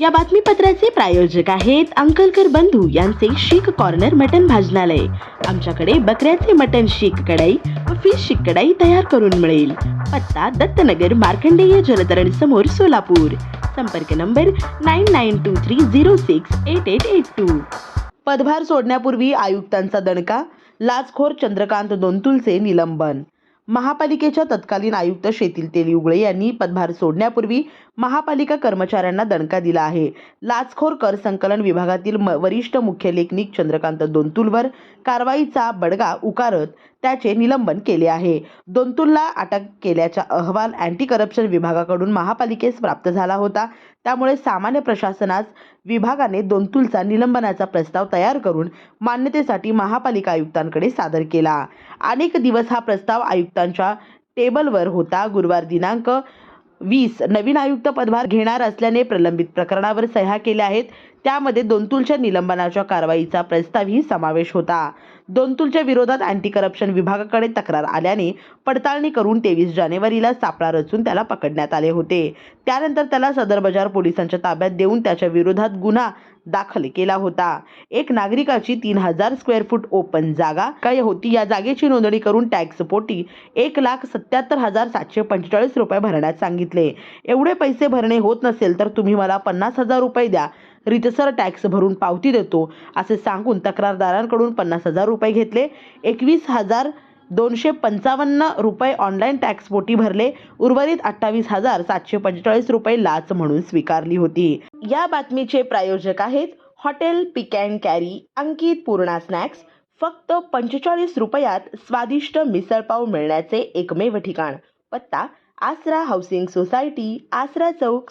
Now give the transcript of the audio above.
या बातमीपत्राचे प्रायोजक आहेत अंकलकर बंधू यांचे शीख कॉर्नर मटन भाजनालय. आमच्याकडे बकऱ्याचे मटन शीख कढाई व फिश शीख कढाई तयार करून मिळेल. पत्ता दत्तनगर मार्कंडेय जलतरण समोर सोलापूर. संपर्क number nine nine two three zero six eight eight eight two पदभार सोडण्यापूर्वी आयुक्तांचा दणका लाचखोर चंद्रकांत दोनतुलचे निलंबन. महापालिकेच्या तत्कालीन आयुक्त शेतील तेली यांनी पदभार सोडण्यापूर्वी महापालिका कर्मचाऱ्यांना दणका दिला आहे. लाचखोर कर संकलन विभागातील वरिष्ठ मुख्य लेखनिक चंद्रकांत दोंतुलवर कारवाईचा बडगा उकारत त्याचे निलंबन केले आहे. दोंतुलला अटक केल्याचा अहवाल अँटी करप्शन विभागाकडून महापालिकेस प्राप्त झाला होता. त्यामुळे सामान्य प्रशासनास विभागाने दोनतुलचा निलंबनाचा प्रस्ताव तयार करून मान्यतेसाठी महापालिका आयुक्तांकडे सादर केला. अनेक दिवस हा प्रस्ताव आयुक्तांच्या टेबलवर होता. गुरुवार दिनांक वीस नवीन आयुक्त पदभार घेणार असल्याने प्रलंबित प्रकरणावर सह्या केल्या आहेत. त्यामध्ये दोनतुलच्या निलंबनाच्या कारवाईचा प्रस्तावही समावेश होता. दोंतुलच्या विरोधात अँटी करप्शन विभागाकडे तक्रार आल्याने पडताळणी करून तेवीस जानेवारीला सापळा रचून त्याला पकडण्यात आले होते. त्यानंतर त्याला सदर बाजार पोलिसांच्या ताब्यात देऊन त्याच्या विरोधात गुन्हा दाखल केला होता. एक नागरिकाची तीन हजार स्क्वेअर फूट ओपन जागा काय होती या जागेची नोंदणी करून टॅक्स पोटी एक लाख सत्याहत्तर हजार सातशे पंचेचाळीस रुपये भरण्यास सांगितले. एवढे पैसे भरणे होत नसेल तर तुम्ही मला पन्नास हजार रुपये द्या. रितसर टॅक्स भरून पावती देतो असे सांगून तक्रारदारांकडून पन्नास हजार रुपये घेतले. एकवीस हजार दोनशे पंचावन्न रुपये ऑनलाईन टॅक्सपोटी भरले. उर्वरित अठ्ठावीस हजार सातशे पंचेचाळीस रुपये लाच म्हणून स्वीकारली होती. या बातमीचे प्रायोजक आहेत hotel pick and carry Ankit Purna snacks. फक्त पंचेचाळीस रुपयात स्वादिष्ट मिसळपाव मिळण्याचे एकमेव ठिकाण. पत्ता आसरा हाऊसिंग सोसायटी आसरा चौक.